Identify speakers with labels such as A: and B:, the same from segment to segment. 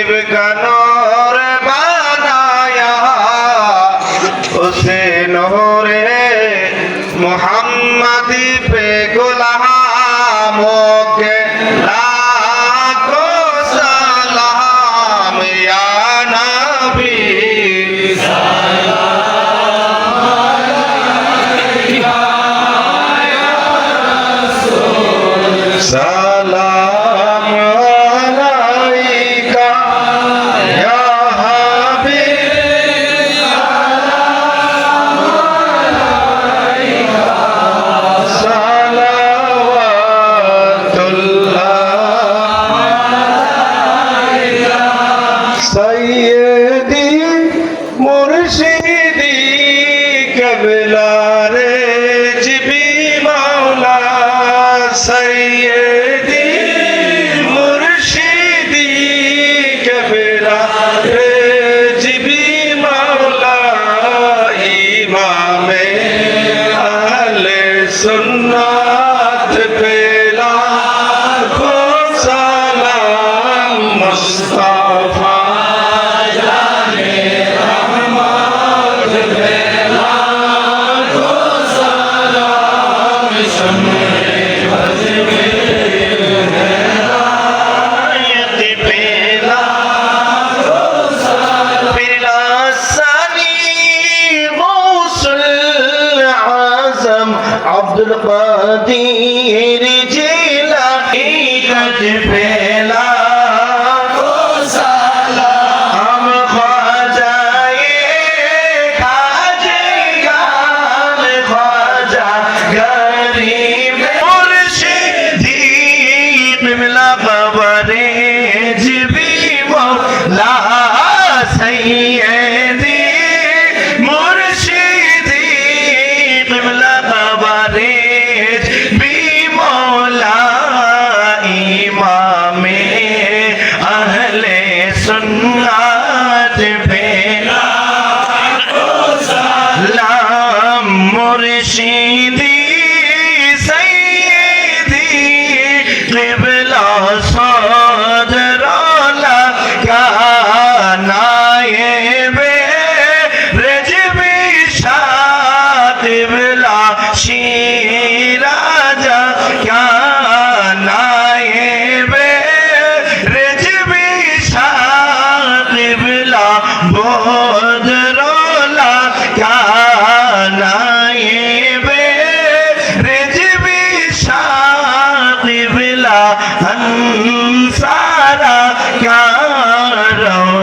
A: দেব গান মুর্শিদি কবলা রে জিবি মাওলা সৈয়দি মুর্শিদি কবলা রে জিবি মাওলা ইমামে আহলে সুন্নাত আব্দুল কাদির জিলানি গজ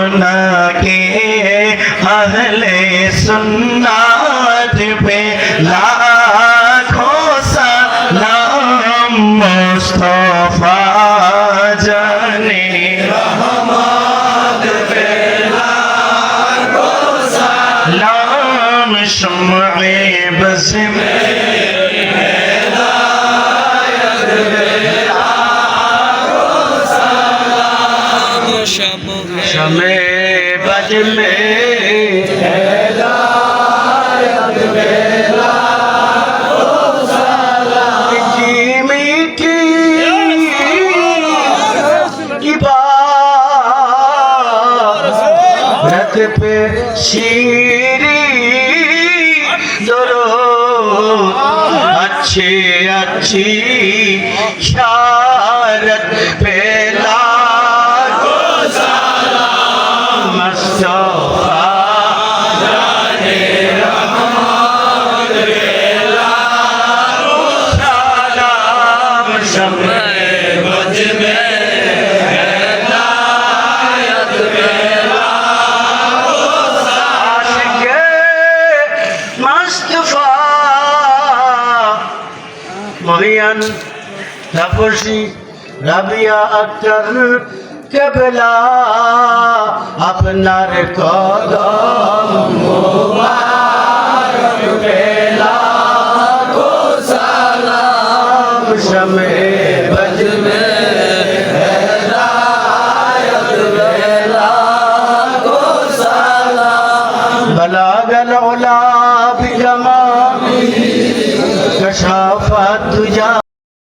A: रौनके अहले सुन्नात पे लाखों सलाम मुस्तफ़ा जाने। लाम शम्मे बस में शमे बज में जी मीठी की बात पे शीरी दरो अच्छी अच्छी शारत তাপসী রাবিয়া আক্তার কেবলা আপনার কদম মোবারক বেলা গো সালাম শমে